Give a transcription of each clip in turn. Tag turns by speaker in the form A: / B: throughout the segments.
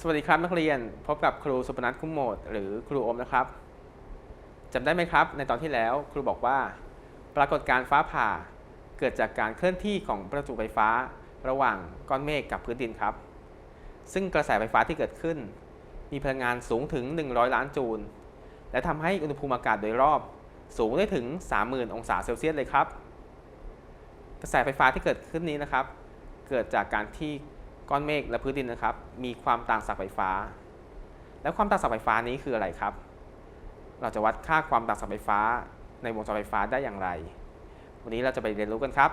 A: สวัสดีครับนักเรียนพบกับครูสุพนัทคุ้มโหมด หรือครูอมนะครับจำได้ไหมครับ ในตอนที่แล้วครูบอกว่า ปรากฏการฟ้าผ่าเกิดจากการเคลื่อนที่ของประจุไฟฟ้า ระหว่างก้อนเมฆกับพื้นดินครับ ซึ่งกระแสไฟฟ้าที่เกิดขึ้น มีพลังงานสูงถึง 100 ล้านจูล และทำให้อุณหภูมิอากาศโดยรอบ สูงได้ถึง 30,000 องศาเซลเซียสเลยครับ กระแสไฟฟ้าที่เกิดขึ้นนี้นะครับ เกิดจากการที่ ก้อนเมฆและพื้นดินนะครับ มีความต่างศักย์ไฟฟ้า แล้วความต่างศักย์ไฟฟ้านี้คืออะไรครับ เราจะวัดค่าความต่างศักย์ไฟฟ้า ในวงจรไฟฟ้าได้อย่างไร วันนี้เราจะไปเรียนรู้กันครับ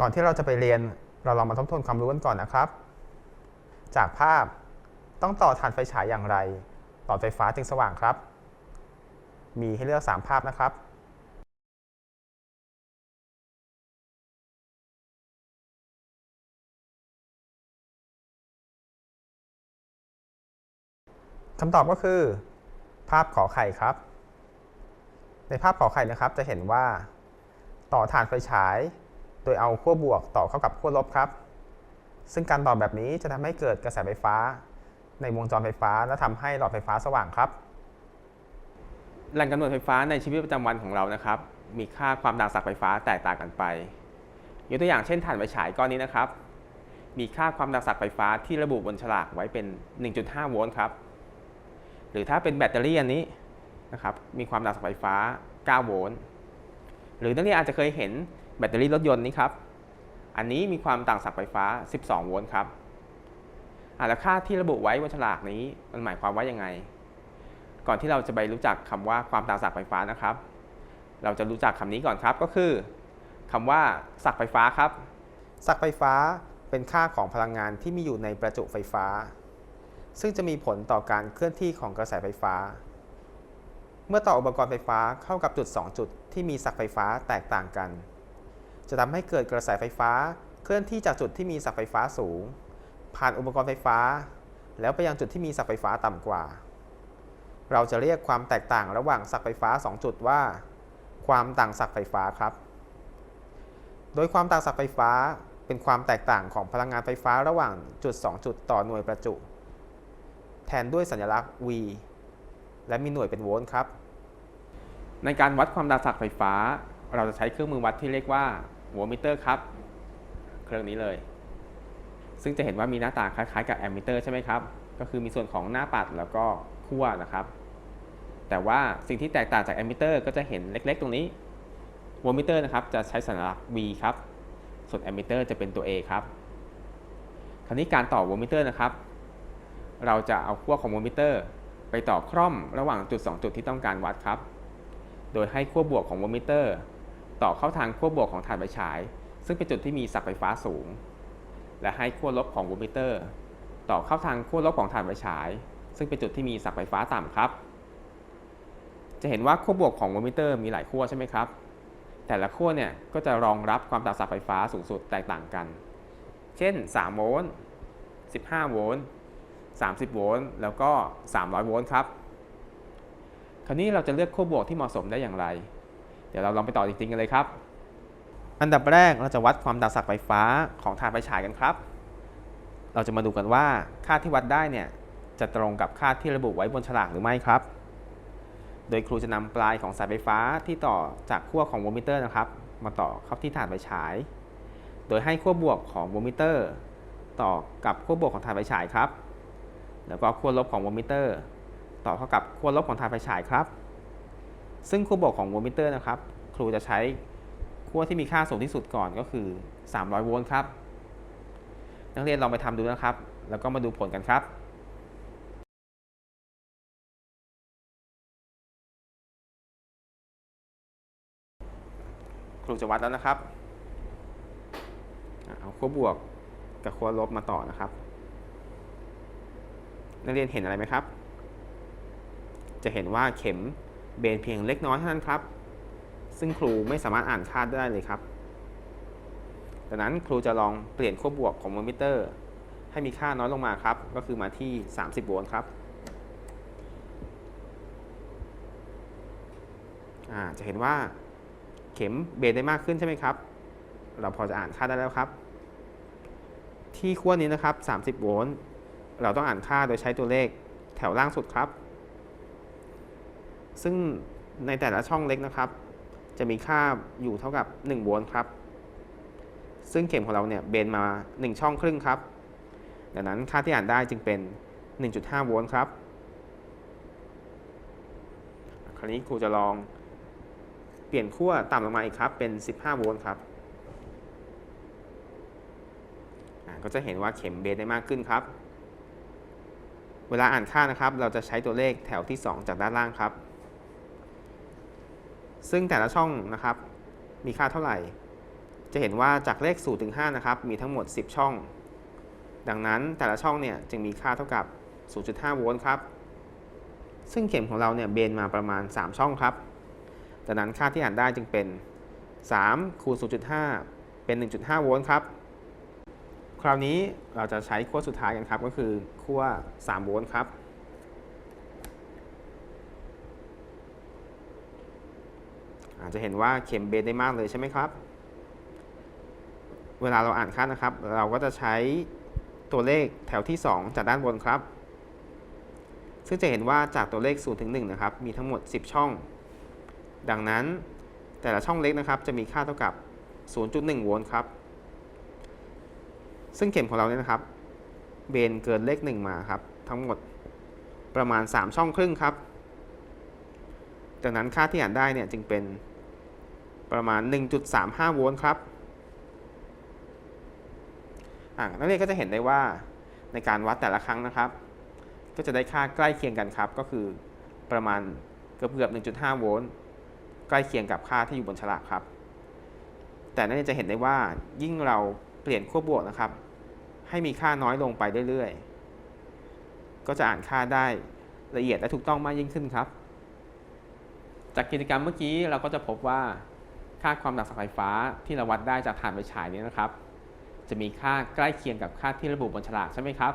B: ก่อนที่เราจะไปเรียนเราลองมาทบทวนความรู้กันก่อนนะครับ จากภาพต้องต่อถ่านไฟฉายอย่างไรหลอดไฟฟ้าจึงสว่างครับ มีให้เลือก 3 ภาพนะครับ คำตอบก็คือ ภาพขอไข่ครับ ในภาพขอไข่นะครับ จะเห็นว่า ต่อถ่านไฟฉาย โดยเอาขั้วบวกต่อเข้ากับขั้วลบครับ ซึ่งการต่อแบบนี้จะทำให้เกิดกระแสไฟฟ้า ในวงจรไฟฟ้าและทำให้หลอดไฟฟ้าสว่างครับ
A: แหล่งกำเนิดไฟฟ้าในชีวิตประจำวันของเรานะครับ มีค่าความต่างศักไฟฟ้าแตกต่างกันไปยกตัวอย่างเช่นถ่านไฟฉายก้อนนี้นะครับ มีค่าความต่างศักไฟฟ้าที่ระบุบนฉลากไว้เป็น 1.5 โวลต์ครับ หรือถ้าเป็นแบตเตอรี่อันนี้นะครับมีความต่างศักย์ไฟฟ้า 9 โวลต์หรือนักเรียนอาจจะเคยเห็นแบตเตอรี่รถยนต์นี้ครับอันนี้มีความต่างศักย์ไฟฟ้า 12 โวลต์ครับอะแล้วค่าที่ระบุไว้บนฉลากนี้มันหมายความว่ายังไง ก่อนที่เราจะไปรู้จักคำว่าความต่างศักย์ไฟฟ้านะครับ เราจะรู้จักคำนี้ก่อนครับก็คือคำว่าศักย์ไฟฟ้าครับ
B: ศักย์ไฟฟ้าเป็นค่าของพลังงานที่มีอยู่ในประจุไฟฟ้า ซึ่งจะมีผลต่อการเคลื่อนที่ของกระแสไฟฟ้า เมื่อต่ออุปกรณ์ไฟฟ้าเข้ากับจุด 2 จุดที่มีศักไฟฟ้าแตกต่างกัน จะทำให้เกิดกระแสไฟฟ้าเคลื่อนที่จากจุดที่มีศักไฟฟ้าสูง ผ่านอุปกรณ์ไฟฟ้า แล้วไปยังจุดที่มีศักไฟฟ้าต่ำกว่า เราจะเรียกความแตกต่างระหว่างศักไฟฟ้า 2 จุดว่า ความต่างศักไฟฟ้าครับ โดยความต่างศักไฟฟ้าเป็นความแตกต่างของพลังงานไฟฟ้าระหว่างจุด 2 จุดต่อหน่วยประจุ แทนด้วยสัญลักษณ์ V และมีหน่วยเป็นโวลต์ครับ
A: ในการวัดความต่างศักไฟฟ้า เราจะใช้เครื่องมือวัดที่เรียกว่าโวลต์มิเตอร์ครับ เครื่องนี้เลย ซึ่งจะเห็นว่ามีหน้าตาคล้ายๆกับแอมมิเตอร์ใช่ไหมครับ ก็คือมีส่วนของหน้าปัดแล้วก็ขั้วนะครับ แต่ว่าสิ่งที่แตกต่างจากแอมมิเตอร์ก็จะเห็นเล็กๆ ตรงนี้โวลต์มิเตอร์นะครับจะใช้สัญลักษณ์ V ครับ ส่วนแอมมิเตอร์จะเป็นตัว A ครับ คราวนี้การต่อโวลต์มิเตอร์นะครับ เราจะเอาขั้วของโวลต์มิเตอร์ ไปต่อคร่อมระหว่างจุด 2 จุดที่ต้องการวัดครับ โดยให้ขั้วบวกของโวลต์มิเตอร์ ต่อเข้าทางขั้วบวกของถ่านไฟฉาย ซึ่งเป็นจุดที่มีศักไฟฟ้าสูง และให้ขั้วลบของโวลต์มิเตอร์ ต่อเข้าทางขั้วลบของถ่านไฟฉาย ซึ่งเป็นจุดที่มีศักไฟฟ้าต่ำครับ จะเห็นว่าขั้วบวกของโวลต์มิเตอร์มีหลายขั้วใช่ไหมครับ แต่ละขั้วเนี่ยก็จะรองรับความต่างศักไฟฟ้าสูงสุดแตกต่างกัน เช่น 3 โวลต์ 15 โวลต์ 30 โวลต์แล้วก็ 300 โวลต์ครับ คราวนี้เราจะเลือกขั้วบวกที่เหมาะสมได้อย่างไร เดี๋ยวเราลองไปต่อจริงๆกันเลยครับ อันดับแรกเราจะวัดความต่างศักย์ไฟฟ้าของถ่านไฟฉายกันครับ เราจะมาดูกันว่าค่าที่วัดได้เนี่ยจะตรงกับค่าที่ระบุไว้บนฉลากหรือไม่ครับ โดยครูจะนำปลายของสายไฟฟ้าที่ต่อจากขั้วของโวลมิเตอร์นะครับ มาต่อเข้าที่ถ่านไฟฉาย โดยให้ขั้วบวกของโวลมิเตอร์ ต่อกับขั้วบวกของถ่านไฟฉายครับ แล้วก็ขั้วลบของโวลต์มิเตอร์ ต่อเข้ากับขั้วลบของถ่านไฟฉายครับ ซึ่งขั้วบวกของโวลต์มิเตอร์นะครับ ครูจะใช้ขั้วที่มีค่าสูงที่สุดก่อนก็คือ 300 โวลต์ครับ นักเรียนลองไปทำดูนะครับ แล้วก็มาดูผลกันครับครูจะวัดแล้วนะครับ เอาขั้วบวกกับขั้วลบมาต่อนะครับ นักเรียนเห็นอะไรไหมครับ จะเห็นว่าเข็มเบนเพียงเล็กน้อยเท่านั้นครับ ซึ่งครูไม่สามารถอ่านค่าได้เลยครับดังนั้นครูจะลองเปลี่ยนขั้วบวกของโวลต์มิเตอร์ ให้มีค่าน้อยลงมาครับ ก็คือมาที่ 30 โวลต์ครับจะเห็นว่าเข็มเบนได้มากขึ้นใช่ไหมครับ เราพอจะอ่านค่าได้แล้วครับ ที่ขั้วนี้นะครับ 30 โวลต์
B: เราต้องอ่านค่าโดยใช้ตัวเลขแถวล่างสุดครับ ซึ่งในแต่ละช่องเล็กนะครับ จะมีค่าอยู่เท่ากับ1โวลต์ครับ ซึ่งเข็มของเราเนี่ยเบนมา 1 ช่องครึ่งครับ ดังนั้นค่าที่อ่านได้จึงเป็น 1.5โวลต์ครับ คราวนี้ครูจะลองเปลี่ยนขั้วต่ำลงมาอีกครับ เป็น 15โวลต์ครับก็จะเห็นว่าเข็มเบนได้มากขึ้นครับ เวลาอ่านค่านะครับ เราจะใช้ตัวเลขแถวที่ 2 จากด้านล่างครับ ซึ่งแต่ละช่องนะครับ มีค่าเท่าไหร่ จะเห็นว่าจากเลข0ถึง5นะครับ มีทั้งหมด 10 ช่อง ดังนั้นแต่ละช่องเนี่ยจึงมีค่าเท่ากับ 0.5 โวลต์ครับ ซึ่งเข็มของเราเนี่ยเบนมาประมาณ 3 ช่องครับ ดังนั้นค่าที่อ่านได้จึงเป็น3คูณ0.5 เป็น 1.5 โวลต์ครับ คราวนี้เราจะใช้ขั้วสุดท้ายกันครับ ก็คือขั้ว3โวลต์ครับ อาจจะเห็นว่าเข็มเบนได้มากเลยใช่ไหมครับ เวลาเราอ่านค่านะครับ เราก็จะใช้ตัวเลขแถวที่ 2 จากด้านบนครับ ซึ่งจะเห็นว่าจากตัวเลข0ถึง1นะครับ มีทั้งหมด 10 ช่อง ดังนั้นแต่ละช่องเล็กนะครับ จะมีค่าเท่ากับ 0.1 โวลต์ครับ ซึ่งเข็มของเราเนี่ยนะครับ เบนเกินเลข1มาครับ ทั้งหมดประมาณ 3 ช่องครึ่งครับดังนั้นค่าที่อ่านได้เนี่ยจึงเป็นประมาณ 1.35 โวลต์ครับอ่านักเรียนก็จะเห็นได้ว่าในการวัดแต่ละครั้งนะครับ ก็จะได้ค่าใกล้เคียงกันครับ ก็คือประมาณเกือบเกือบ 1.5 โวลต์ใกล้เคียงกับค่าที่อยู่บนฉลากครับ แต่นักเรียนจะเห็นได้ว่ายิ่งเราเปลี่ยนขั้วบวกนะครับ ให้มีค่าน้อยลงไปเรื่อยๆ ก็จะอ่านค่าได้ละเอียดและถูกต้องมากยิ่งขึ้นครับ
A: จากกิจกรรมเมื่อกี้เราก็จะพบว่า ค่าความดักสักไฟฟ้าที่เราวัดได้จากถ่านไฟฉายนี้นะครับ จะมีค่าใกล้เคียงกับค่าที่ระบุบนฉลากใช่ไหมครับ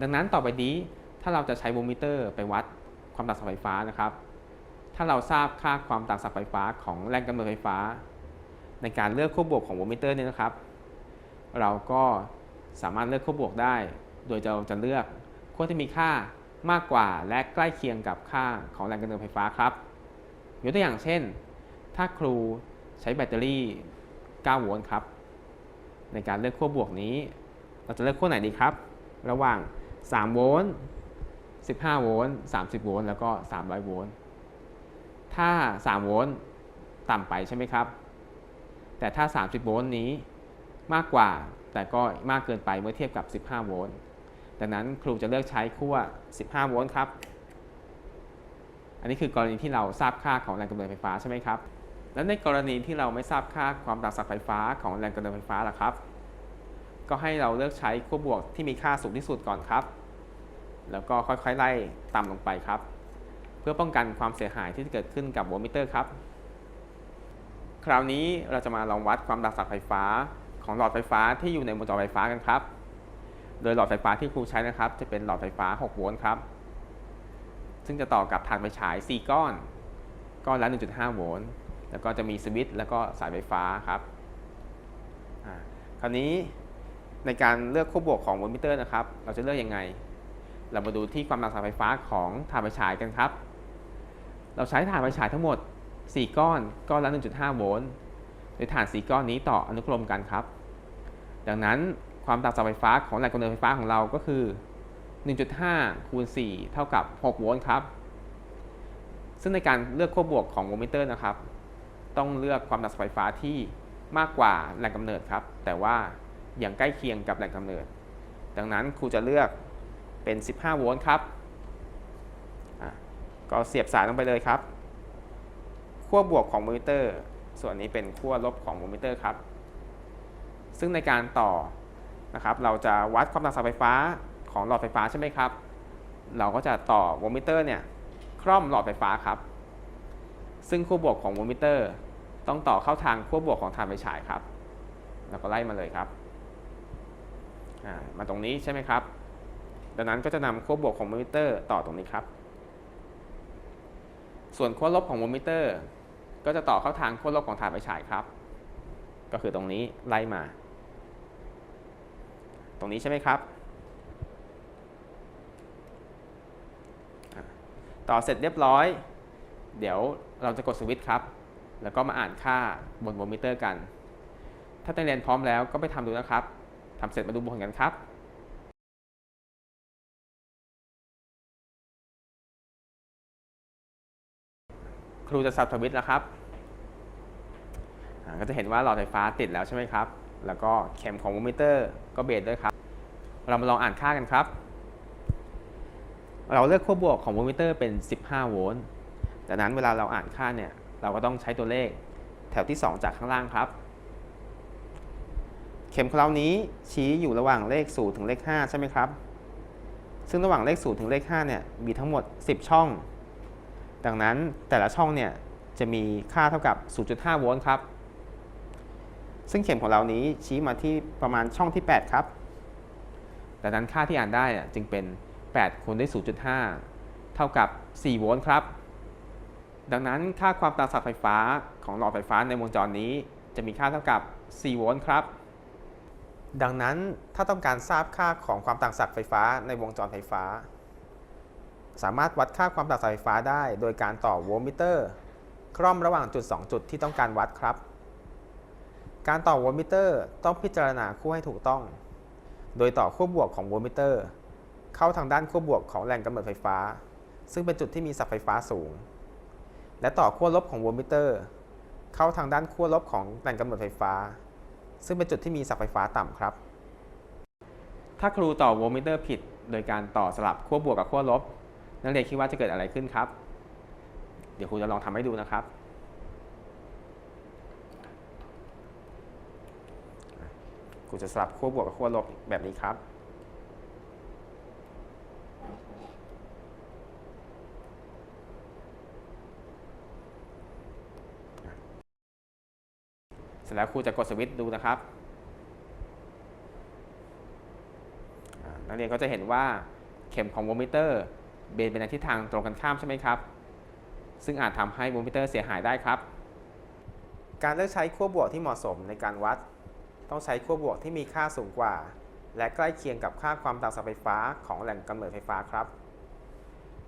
A: ดังนั้นต่อไปนี้ถ้าเราจะใช้โวลต์มิเตอร์ไปวัดความดักสักไฟฟ้านะครับ ถ้าเราทราบค่าความดักสักไฟฟ้าของแรงกำเนิดไฟฟ้า ในการเลือกขั้วบวกของโวลต์มิเตอร์เนี่ยนะครับ เราก็ สามารถเลือกขั้วบวกได้ โดยเราจะเลือกขั้วที่มีค่ามากกว่าและใกล้เคียงกับค่าของแรงกำเนิดไฟฟ้าครับยกตัวอย่างเช่น ถ้าครูใช้แบตเตอรี่ 9 โวลต์ครับ ในการเลือกขั้วบวกนี้ เราจะเลือกขั้วไหนดีครับ ระหว่าง 3 โวลต์ 15 โวลต์ 30 โวลต์ แล้วก็ 300 โวลต์ ถ้า 3 โวลต์ต่ำไปใช่ไหมครับ แต่ถ้า 30 โวลต์นี้มากกว่า แต่ก็มากเกินไปเมื่อเทียบกับ 15 โวลต์ดังนั้นครูจะเลือกใช้ขั้ว 15 โวลต์ครับ อันนี้คือกรณีที่เราทราบค่าของแรงกำเนิดไฟฟ้าใช่ไหมครับ และในกรณีที่เราไม่ทราบค่าความดักสักไฟฟ้าของแรงกำเนิดไฟฟ้าล่ะครับ ก็ให้เราเลือกใช้ขั้วบวกที่มีค่าสูงที่สุดก่อนครับ แล้วก็ค่อยๆไล่ต่ำลงไปครับ เพื่อป้องกันความเสียหายที่จะเกิดขึ้นกับโวลต์มิเตอร์ครับ คราวนี้เราจะมาลองวัดความดักสักไฟฟ้า ของหลอดไฟฟ้าที่อยู่ในวงจรไฟฟ้ากันครับ โดยหลอดไฟฟ้าที่ครูใช้นะครับ จะเป็นหลอดไฟฟ้า 6 โวลต์ครับ ซึ่งจะต่อกับถ่านไฟฉาย 4 ก้อน ก้อนละ 1.5 โวลต์ แล้วก็จะมีสวิตช์แล้วก็สายไฟฟ้าครับ คราวนี้ในการเลือกขั้วบวกของโวลต์มิเตอร์นะครับ เราจะเลือกยังไง เรามาดูที่ความดันสายไฟฟ้าของถ่านไฟฉายกันครับ เราใช้ถ่านไฟฉายทั้งหมด 4 ก้อน ก้อนละ 1.5 โวลต์โดยถ่าน4ก้อนนี้ต่ออนุกรมกันครับ ดังนั้นความดันสายไฟฟ้าของแหล่งกำเนิดไฟฟ้าของเราก็คือ 1.5 คูณ 4 เท่ากับ 6 โวลต์ครับ ซึ่งในการเลือกขั้วบวกของโวลต์มิเตอร์นะครับ ต้องเลือกความดันไฟฟ้าที่มากกว่าแหล่งกำเนิดครับ แต่ว่าอย่างใกล้เคียงกับแหล่งกำเนิด ดังนั้นครูจะเลือกเป็น 15 โวลต์ครับ ก็เสียบสายลงไปเลยครับ ขั้วบวกของโวลต์มิเตอร์ ส่วนนี้เป็นขั้วลบของโวลต์มิเตอร์ครับ ซึ่งในการต่อนะครับเราจะวัดความดันสายไฟฟ้าของหลอดไฟฟ้าใช่ไหมครับ เราก็จะต่อโวลต์มิเตอร์เนี่ยคร่อมหลอดไฟฟ้าครับ ซึ่งขั้วบวกของโวลต์มิเตอร์ ต้องต่อเข้าทางขั้วบวกของถ่านไฟฉายครับ เราก็ไล่มาเลยครับมาตรงนี้ใช่ไหมครับ ดังนั้นก็จะนำขั้วบวกของโวลต์มิเตอร์ต่อตรงนี้ครับ ส่วนขั้วลบของโวลต์มิเตอร์ ก็จะต่อเข้าทางขั้วลบของถ่านไฟฉายครับ ก็คือตรงนี้ไล่มา ตรงนี้ใช่ไหมครับ ต่อเสร็จเรียบร้อย เดี๋ยวเราจะกดสวิตช์ครับ แล้วก็มาอ่านค่าบนโมมิเตอร์กัน ถ้าตั้งเรียนพร้อมแล้วก็ไปทำดูนะครับทำเสร็จมาดูบลกันครับครูจะสับสวิตช์แล้วครับ ก็จะเห็นว่าหลอดไฟฟ้าติดแล้วใช่ไหมครับ แล้วก็เข็มของโวลต์มิเตอร์ก็เบสด้วยครับ เรามาลองอ่านค่ากันครับ เราเลือกขั้วบวกของโวลต์มิเตอร์เป็น 15 โวลต์ดังนั้นเวลาเราอ่านค่าเนี่ย เราก็ต้องใช้ตัวเลขแถวที่ 2 จากข้างล่างครับ เข็มของเรานี้ชี้อยู่ระหว่างเลข 0 ถึงเลข 5 ใช่ไหมครับ ซึ่งระหว่างเลข 0 ถึงเลข 5 เนี่ย มีทั้งหมด 10 ช่อง ดังนั้นแต่ละช่องเนี่ย จะมีค่าเท่ากับ 0.5 โวลต์ครับ ซึ่งเข็มของเรานี้ชี้มาที่ประมาณช่องที่ 8 ครับ ดังนั้นค่าที่อ่านได้จึงเป็น 8คูณด้วย 0.5 เท่ากับ 4 โวลต์ครับ ดังนั้นค่าความต่างศักย์ไฟฟ้าของหลอดไฟฟ้าในวงจรนี้ จะมีค่าเท่ากับ 4 โวลต์ครับ
B: ดังนั้นถ้าต้องการทราบค่าของความต่างศักย์ไฟฟ้าในวงจรไฟฟ้า สามารถวัดค่าความต่างศักย์ไฟฟ้าได้ โดยการต่อโวลต์มิเตอร์คร่อมระหว่างจุด 2 จุดที่ต้องการวัดครับ การต่อโวลต์มิเตอร์ต้องพิจารณาคู่ให้ถูกต้อง โดยต่อขั้วบวกของโวลต์มิเตอร์ เข้าทางด้านขั้วบวกของแหล่งกำเนิดไฟฟ้า ซึ่งเป็นจุดที่มีศักไฟฟ้าสูง และต่อขั้วลบของโวลต์มิเตอร์ เข้าทางด้านขั้วลบของแหล่งกำเนิดไฟฟ้า ซึ่งเป็นจุดที่มีศักไฟฟ้าต่ำครับ
A: ถ้าครูต่อโวลต์มิเตอร์ผิด โดยการต่อสลับขั้วบวกกับขั้วลบ นักเรียนคิดว่าจะเกิดอะไรขึ้นครับ เดี๋ยวครูจะลองทำให้ดูนะครับ
B: กูจะสลับขั้วบวกกับขั้วลบแบบนี้ครับ
A: เสร็จแล้วครูจะกดสวิตช์ดูนะครับนักเรียนก็จะเห็นว่าเข็มของโวลต์มิเตอร์เบนไปในทิศทางตรงกันข้ามใช่ไหมครับ ซึ่งอาจทำให้โวลต์มิเตอร์เสียหายได้ครับ
B: การเลือกใช้ขั้วบวกที่เหมาะสมในการวัด ต้องใช้ขั้วบวกที่มีค่าสูงกว่า และใกล้เคียงกับค่าความต่างศักย์ไฟฟ้าของแหล่งกำเนิดไฟฟ้าครับ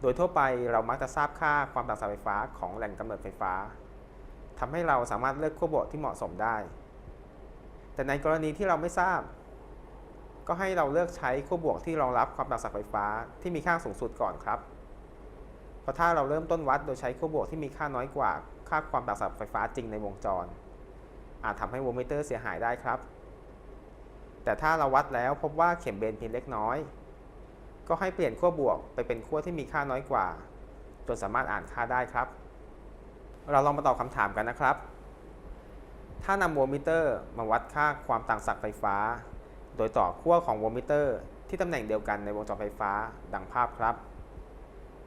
B: โดยทั่วไปเรามักจะทราบค่าความต่างศักย์ไฟฟ้าของแหล่งกำเนิดไฟฟ้าทำให้เราสามารถเลือกขั้วบวกที่เหมาะสมได้ แต่ในกรณีที่เราไม่ทราบ ก็ให้เราเลือกใช้ขั้วบวกที่รองรับความต่างศักย์ไฟฟ้าที่มีค่าสูงสุดก่อนครับ เพราะถ้าเราเริ่มต้นวัดโดยใช้ขั้วบวกที่มีค่าน้อยกว่าค่าความต่างศักย์ไฟฟ้าจริงในวงจร อาจทำให้โวลต์มิเตอร์เสียหายได้ครับ แต่ถ้าเราวัดแล้วพบว่าเข็มเบนเพียงเล็กน้อย ก็ให้เปลี่ยนขั้วบวกไปเป็นขั้วที่มีค่าน้อยกว่า จนสามารถอ่านค่าได้ครับ เราลองมาตอบคำถามกันนะครับ ถ้านำโวลต์มิเตอร์มาวัดค่าความต่างศักย์ไฟฟ้า โดยต่อขั้วของโวลต์มิเตอร์ ที่ตำแหน่งเดียวกันในวงจรไฟฟ้าดังภาพครับ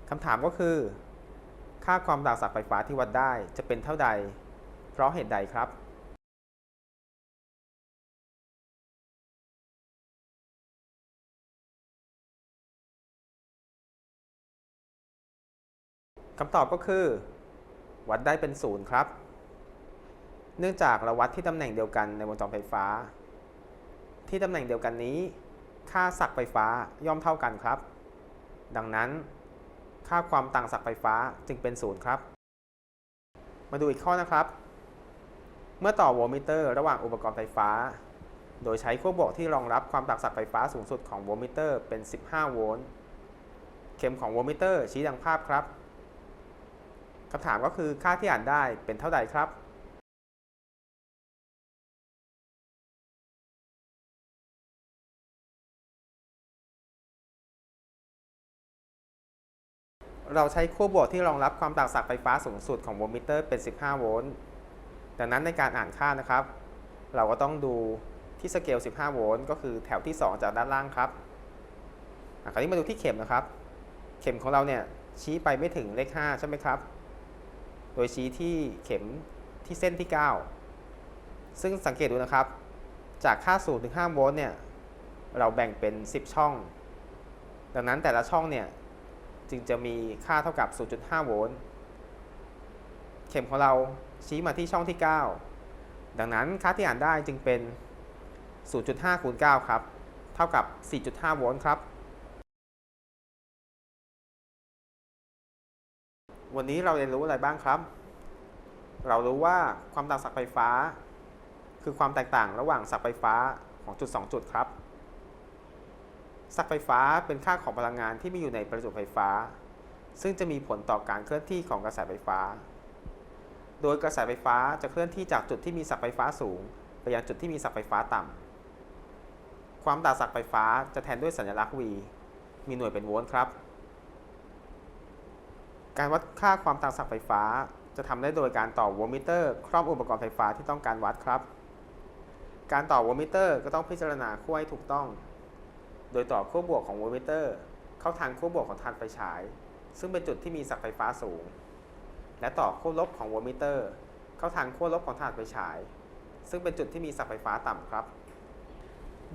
B: คำถามก็คือ ค่าความต่างศักย์ไฟฟ้าที่วัดได้จะเป็นเท่าใด เพราะเหตุใดครับ คำตอบก็คือ วัดได้เป็นศูนย์ครับ เนื่องจากเราวัดที่ตำแหน่งเดียวกันในวงจรไฟฟ้า ที่ตำแหน่งเดียวกันนี้ ค่าศักย์ไฟฟ้าย่อมเท่ากันครับ ดังนั้น ค่าความต่างศักย์ไฟฟ้าจึงเป็นศูนย์ครับ มาดูอีกข้อนะครับ เมื่อต่อโวลต์มิเตอร์ระหว่างอุปกรณ์ไฟฟ้า โดยใช้ขั้วบวกที่รองรับความต่างศักย์ไฟฟ้าสูงสุดของโวลต์มิเตอร์เป็น 15 โวลต์เข็มของโวลต์มิเตอร์ชี้ดังภาพครับ คำถามก็คือค่าที่อ่านได้เป็นเท่าใดครับเราใช้ขั้วบวกที่รองรับความต่างศักย์ไฟฟ้าสูงสุดของโวลต์มิเตอร์เป็น 15 โวลต์ ดังนั้นในการอ่านค่านะครับ เราก็ต้องดูที่สเกล 15 โวลต์ก็คือแถวที่ 2 จากด้านล่างครับ คราวนี้มาดูที่เข็มนะครับ เข็มของเราเนี่ยชี้ไปไม่ถึงเลข 5 ใช่ไหมครับ โดยชี้ที่เข็มที่เส้นที่ 9 ซึ่งสังเกตดูนะครับ จากค่า0ถึง5โวลต์เนี่ย เราแบ่งเป็น 10 ช่อง ดังนั้นแต่ละช่องเนี่ย จึงจะมีค่าเท่ากับ 0.5 โวลต์ เข็มของเราชี้มาที่ช่องที่ 9 ดังนั้นค่าที่อ่านได้จึงเป็น 0.5 คูณ 9 ครับ เท่ากับ 4.5 โวลต์ครับ วันนี้เราเรียนรู้อะไรบ้างครับ เรารู้ว่าความต่างศักย์ไฟฟ้า คือความแตกต่างระหว่างศักย์ไฟฟ้าของจุด 2 จุดครับ ศักย์ไฟฟ้าเป็นค่าของพลังงานที่มีอยู่ในประจุไฟฟ้า ซึ่งจะมีผลต่อการเคลื่อนที่ของกระแสไฟฟ้า โดยกระแสไฟฟ้าจะเคลื่อนที่จากจุดที่มีศักย์ไฟฟ้าสูง ไปยังจุดที่มีศักย์ไฟฟ้าต่ำความต่างศักย์ไฟฟ้าจะแทนด้วยสัญลักษณ์ V มีหน่วยเป็นโวลต์ครับ การวัดค่าความต่างศักย์ไฟฟ้า จะทำได้โดยการต่อโวลต์มิเตอร์ครอบอุปกรณ์ไฟฟ้าที่ต้องการวัดครับ การต่อโวลต์มิเตอร์ก็ต้องพิจารณาขั้วให้ถูกต้อง โดยต่อขั้วบวกของโวลต์มิเตอร์ เข้าทางขั้วบวกของทานไฟฉาย ซึ่งเป็นจุดที่มีศักย์ไฟฟ้าสูง และต่อขั้วลบของโวลต์มิเตอร์ เข้าทางขั้วลบของถ่านไฟฉาย ซึ่งเป็นจุดที่มีศักย์ไฟฟ้าต่ำครับ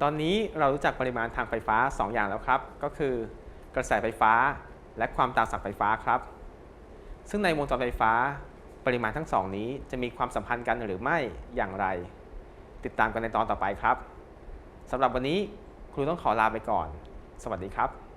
A: ตอนนี้เรารู้จักปริมาณทางไฟฟ้า 2 อย่างแล้วครับ ก็คือกระแสไฟฟ้าและความต่างศักย์ไฟฟ้าครับ ซึ่งในวงจรไฟฟ้าปริมาณทั้งสองนี้จะมีความสัมพันธ์กันหรือไม่อย่างไร ติดตามกันในตอนต่อไปครับสำหรับวันนี้ครูต้องขอลาไปก่อน สวัสดีครับ